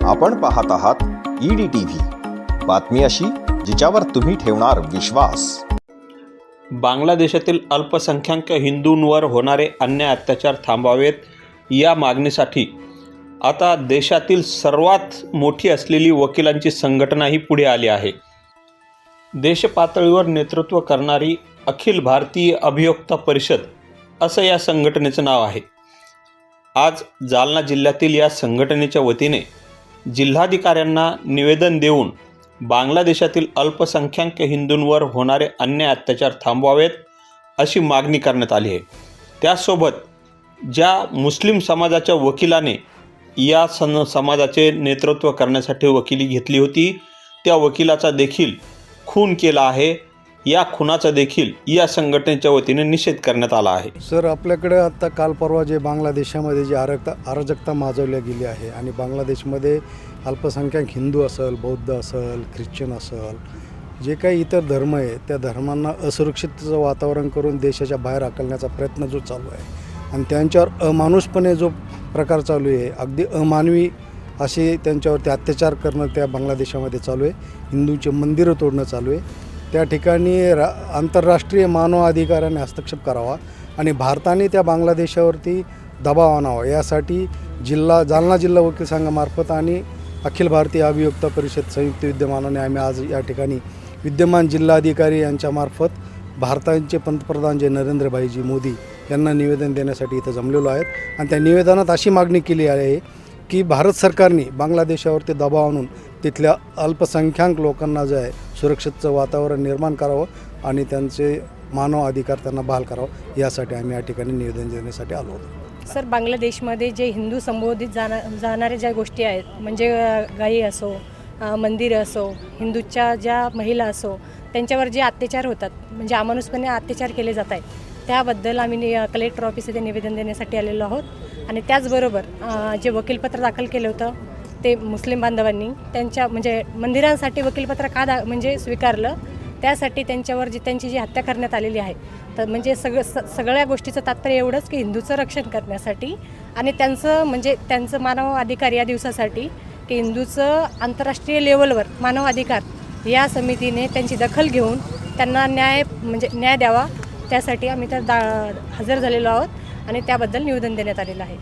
आपण पाहत आहात ईडी टीव्ही बातमी अशी जिच्यावर तुम्ही ठेवणार विश्वास. बांगलादेशातील अल्पसंख्याक हिंदूंवर होणारे अन्याय अत्याचार थांबावेत या मागणीसाठी आता देशातील सर्वात मोठी असलेली वकिलांची संघटनाही पुढे आली आहे. देशपातळीवर नेतृत्व करणारी अखिल भारतीय अभियोक्ता परिषद असं या संघटनेचं नाव आहे. आज जालना जिल्ह्यातील या संघटनेच्या वतीने जिल्हाधिकाऱ्यांना निवेदन देऊन बांगलादेशातील अल्पसंख्याक हिंदूंवर होणारे अन्याय अत्याचार थांबवावेत अशी मागणी करण्यात आली आहे. त्यासोबत ज्या मुस्लिम समाजाच्या वकिलाने या सन समाजाचे नेतृत्व करण्यासाठी वकिली घेतली होती त्या वकिलाचा देखील खून केला आहे. या खुनाचा देखील या संघटनेच्या वतीने निषेध करण्यात आला आहे. सर आपल्याकडे आत्ता काल परवा जे बांगलादेशामध्ये जी अराजकता अराजकता माजवल्या गेली आहे आणि बांगलादेशमध्ये अल्पसंख्याक हिंदू असेल बौद्ध असेल ख्रिश्चन असेल जे काही इतर धर्म आहे त्या धर्मांना असुरक्षितचं वातावरण करून देशाच्या बाहेर हाकलण्याचा प्रयत्न जो चालू आहे आणि त्यांच्यावर अमानुषपणे जो प्रकार चालू आहे अगदी अमानवी असे त्यांच्यावरती अत्याचार करणं त्या बांगलादेशामध्ये चालू आहे. हिंदूंचे मंदिरं तोडणं चालू आहे. त्या ठिकाणी रा आंतरराष्ट्रीय मानव हस्तक्षेप करावा आणि भारताने त्या बांगलादेशावरती दबाव आणावा. यासाठी जिल्हा जालना जिल्हा वकील संघामार्फत आणि अखिल भारतीय अभियोक्ता परिषद संयुक्त विद्यमानाने आम्ही आज या ठिकाणी विद्यमान जिल्हाधिकारी यांच्यामार्फत भारताचे पंतप्रधान जे नरेंद्रभाईजी मोदी यांना निवेदन देण्यासाठी इथं जमलेलो आहेत. आणि त्या निवेदनात अशी मागणी केली आहे की भारत सरकारने बांगलादेशावरती दबाव आणून तिथल्या अल्पसंख्याक लोकांना जे आहे सुरक्षितचं वातावरण निर्माण करावं आणि त्यांचे मानव अधिकार त्यांना बहाल करावं यासाठी आम्ही या ठिकाणी निवेदन देण्यासाठी आलो होतो. सर बांगलादेशमध्ये जे हिंदू संबोधित जाणा जाणाऱ्या ज्या गोष्टी आहेत म्हणजे गाई गायी असो अ, मंदिरं असो हिंदूच्या ज्या महिला असो त्यांच्यावर जे अत्याचार होतात म्हणजे अमानुषपणे अत्याचार केले जात आहेत त्याबद्दल आम्ही नि- कलेक्टर ऑफिस येथे निवेदन देण्यासाठी आलेलो आहोत. आणि त्याचबरोबर जे वकीलपत्र दाखल केलं होतं ते मुस्लिम बांधवांनी त्यांच्या म्हणजे मंदिरांसाठी वकीलपत्र का दा म्हणजे स्वीकारलं त्यासाठी त्यांच्यावर जी त्यांची जी हत्या करण्यात आलेली आहे तर म्हणजे सगळं स सगळ्या गोष्टीचं तात्पर्य एवढंच की हिंदूचं रक्षण करण्यासाठी आणि त्यांचं म्हणजे त्यांचं मानव अधिकार या दिवसासाठी की हिंदूचं आंतरराष्ट्रीय लेवलवर मानव अधिकार या समितीने त्यांची दखल घेऊन त्यांना न्याय म्हणजे न्याय द्यावा त्यासाठी आम्ही त्या दा हजर झालेलो आहोत आणि त्याबद्दल निवेदन देण्यात आलेलं आहे.